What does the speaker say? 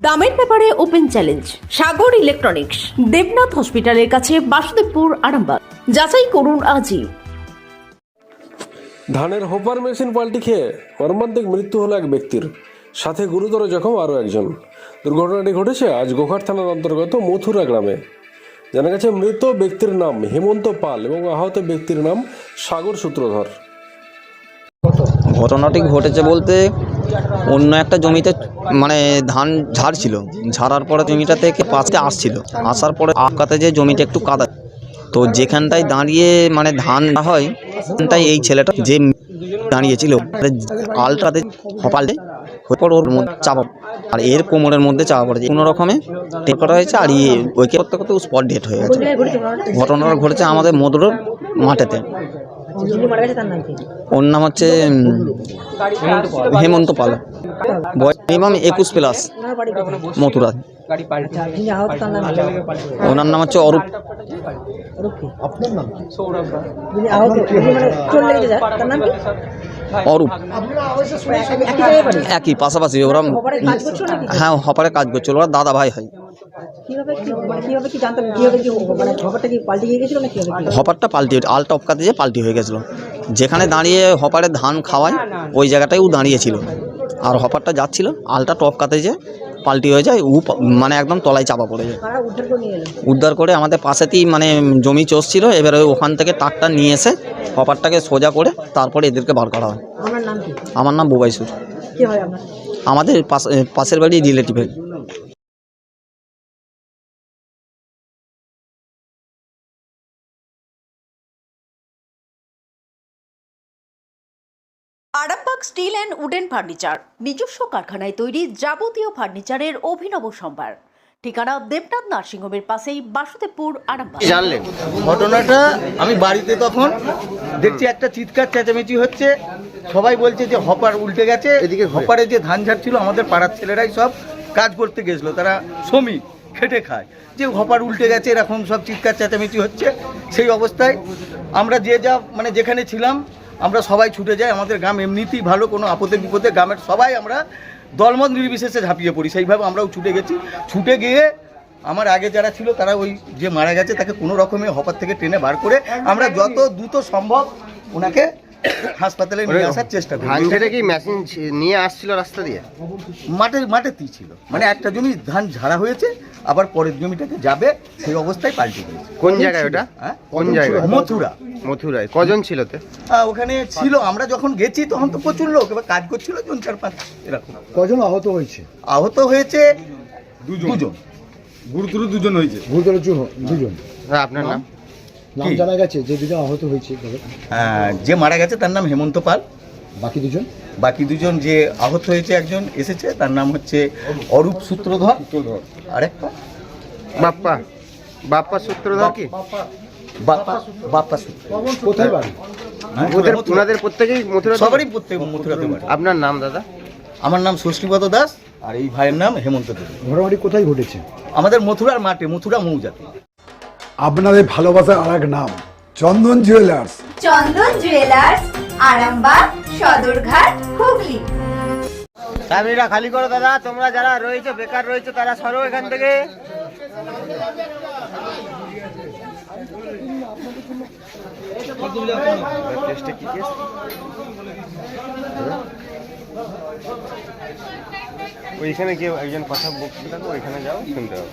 দামের ব্যাপারে open challenge Sagar electronics Debnath হসপিটালের কাছে বাসুদেবপুর আরামবাগ। যাচাই করুন আজই। ধানের হোপার মেশিন পাল্টি খেয়ে মর্মান্তিক মৃত্যু হলো এক ব্যক্তির সাথে গুরুতর জখম আরও একজন। দুর্ঘটনাটি ঘটেছে আজ গোঘাট থানার অন্তর্গত মথুরা গ্রামে। জানা গেছে মৃত ব্যক্তির নাম হেমন্ত পাল এবং আহত ব্যক্তির নাম সাগর সূত্রধর। ঘটনাটি ঘটেছে বলতে অন্য একটা জমিতে মানে ধান ঝাড়ছিল। ঝাড়ার পরে জমিটা থেকে পাশে আসছিল। আসার পরে আকাতে যে জমিটা একটু কাদা। তো যেখানটায় দাঁড়িয়ে মানে ধান হয় তাই এই ছেলেটা যে দাঁড়িয়েছিল আলটাতে হপালে পর ওর মধ্যে চাপা আর এর কোমরের মধ্যে চাপা পড়েছে কোনো রকমে টেপ করা হয়েছে আর ইয়ে ওইকে করতে করতে স্পট ডেট হয়ে গেছে। ঘটনাটা ঘটেছে আমাদের মধুরর মাঠেতে। কি? ওর নাম হচ্ছে হেমন্ত পাল। বয়স মিনিমাম একুশ প্লাস? মথুরা। আচ্ছা? ওনার নাম হচ্ছে অরূপ। অরূপ মানে একই- পাশাপাশি ওরা হ্যাঁ হপারে কাজ করছিল। ওরা দাদা ভাই হয়। কীভাবে কি মানে কীভাবে কি জানতাম কীভাবে কি মানে খবরটা কি পাল্টে গিয়ে গেছিল না কীভাবে হপারটা পাল্টি আল টপকাতে যে পাল্টি হয়ে গেছিল। যেখানে দাঁড়িয়ে হপারে ধান খাওয়ায় ওই জায়গাটায় ও দাঁড়িয়েছিল। আর হপারটা যাচ্ছিল আলটা টপকাতে যে পাল্টি হয়ে যায় উ মানে একদম তলায় চাপা পড়ে যায়। উদ্ধার করে আমাদের পাশেতেই মানে জমি চষছিল এবারে ওখান থেকে ট্রাকটা নিয়ে এসে হপারটাকে সোজা করে তারপরে এদেরকে বার করা হয়। আমার নাম বুবাইসুর আমাদের পাশ- পাশের বাড়ি রিলেটিভের। Arambagh steel and wooden furniture নিজস্ব কারখানায় তৈরি যাবতীয় ফার্নিচারের অভিনব সম্ভার। ঠিকানা দেবনাথ নার্সিংহোমের পাশেই বাসুদেবপুর আরামবাগ। জানলেন। ঘটনাটা আমি বাড়িতে তখন দেখছি একটা চিৎকার চেঁচামেচি হচ্ছে। সবাই বলছে যে হপার উল্টে গেছে। এদিকে হপারে যে ধান ঝাড়ছিল আমাদের পাড়ার ছেলেরাই সব কাজ করতে গেছিল। তারা শ্রমিক খেটে খায়। যে হপার উল্টে গেছে এরকম সব চিৎকার চেঁচামেচি হচ্ছে। সেই অবস্থায় আমরা যে যা মানে যেখানে ছিলাম আমরা সবাই ছুটে যাই আমাদের গ্রাম এমনিতেই ভালো কোনো আপদে বিপদে গ্রামের সবাই আমরা দলমত নির্বিশেষে ঝাঁপিয়ে পড়ি সেইভাবে আমরাও ছুটে গেছি। ছুটে গিয়ে আমার আগে যারা ছিল তারা ওই যে মারা গেছে তাকে কোনো রকমে হপার থেকে ট্রেনে বার করে আমরা যত দ্রুত সম্ভব ওনাকে হাসপাতালে নিয়ে আসার চেষ্টা করি। কি মেশিন নিয়ে আসছিল রাস্তা দিয়ে? মাঠে মাঠেতেই ছিল। মানে একটা জমি ধান ঝাড়া হয়েছে আবার পরের জমিটাকে যাবে সেই অবস্থায় পাল্টে গেছে কোন জায়গায় ওটা? হ্যাঁ? কোন জায়গায়? মথুরা। মথুরায়। কজন ছিল তো হ্যাঁ, ওখানে ছিল আমরা যখন গেছি তখন তো প্রচুর লোক এবার কাজ করছিল জন চার পাঁচ। এরকম। কজন আহত হয়েছে? আহত হয়েছে দুজন। গুরুতর দুজন হয়েছে। গুরুতর দুজন হ্যাঁ আপনার নাম? নাম জানা গেছে যে দুজন আহত হয়েছে হ্যাঁ, যে মারা গেছে তার নাম হেমন্ত পাল। বাকি দুজন? বাকি দুজন যে আহত হয়েছে একজন এসেছে তার নাম হচ্ছে অরূপ সূত্রধর। আরেকটা বাপ্পা। বাপ্পা সূত্রধর কি? বাপ্পা। বাপ্পা সূত্র কোথায় বাড়ি? হ্যাঁ, ওদের ওনাদের প্রত্যেকেই মথুরা সবারই প্রত্যেক মথুরাতে বাড়ি। আপনার নাম দাদা? আমার নাম ষষ্ঠীপদ দাস আর এই ভাইয়ের নাম হেমন্ত দেব ঘটনাটি কোথায় ঘটেছে? আমাদের মথুরার মাঠে মথুরা মৌজাতে। আপনাদের ভালোবাসার আর এক নাম চন্দন জুয়েলার্স। চন্দন জুয়েলার্স আরামবাগ সদরঘাট হুগলি। চাকরিটা খালি করো দাদা তোমরা যারা রয়েছে বেকার রয়েছে তারা সরো এখান থেকে। ওইখানে কেউ একজন কথা বলতে থাকো ওইখানে যাও শুনতে হবে।